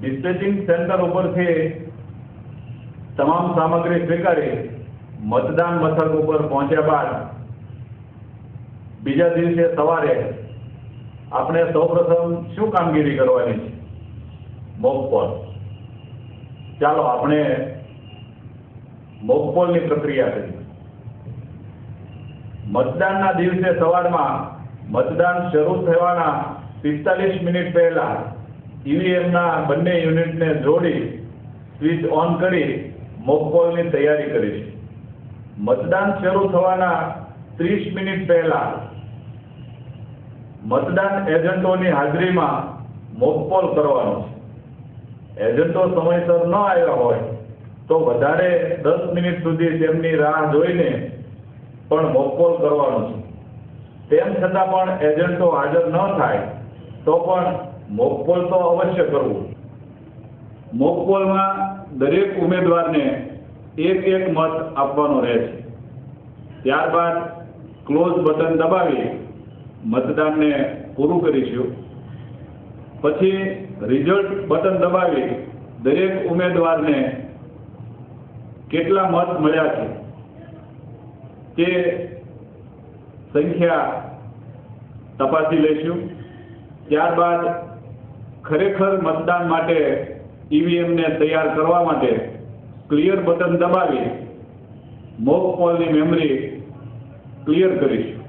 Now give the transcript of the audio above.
Dispatching centre ઉપરથી તમામ સામગ્રી સ્વીકારી, મતદાન મથક ઉપર પહોંચ્યા બાદ બીજા દિવસે સવારે આપણે સૌપ્રથમ શું કામગીરી કરવાની છે? મોકપોલ. ચાલો આપણે મોકપોલની પ્રક્રિયા કરીએ. મતદાનના દિવસે સવારમાં મતદાન શરૂ થવાના પિસ્તાલીસ મિનિટ પહેલા ઈવીએમના બંને યુનિટને જોડી, સ્વિચ ઓન કરી, મોકપોલની તૈયારી કરીશું મતદાન શરૂ થવાના ત્રીસ મિનિટ પહેલા મતદાન એજન્ટોની હાજરીમાં મોકપોલ કરવાનો છે. એજન્ટો સમયસર ન આવ્યા હોય તો વધારે દસ મિનિટ સુધી તેમની રાહ જોઈને પણ મોકપોલ કરવાનો છે. તેમ છતાં પણ એજન્ટો હાજર ન થાય તો પણ મોકપોલ તો અવશ્ય કરવું. મોકપોલમાં દરેક ઉમેદવારને એક એક મત આપવાનો રહે છે. ત્યારબાદ ક્લોઝ બટન દબાવી મતદાનને પૂરું કરીશું. પછી રિઝલ્ટ બટન દબાવી દરેક ઉમેદવારને કેટલા મત મળ્યા છે તે સંખ્યા તપાસી લઈશું. ત્યારબાદ ખરેખર મતદાન માટે ઈવીએમને તૈયાર કરવા માટે ક્લિયર બટન દબાવી મોક પોલની મેમરી ક્લિયર કરીશું.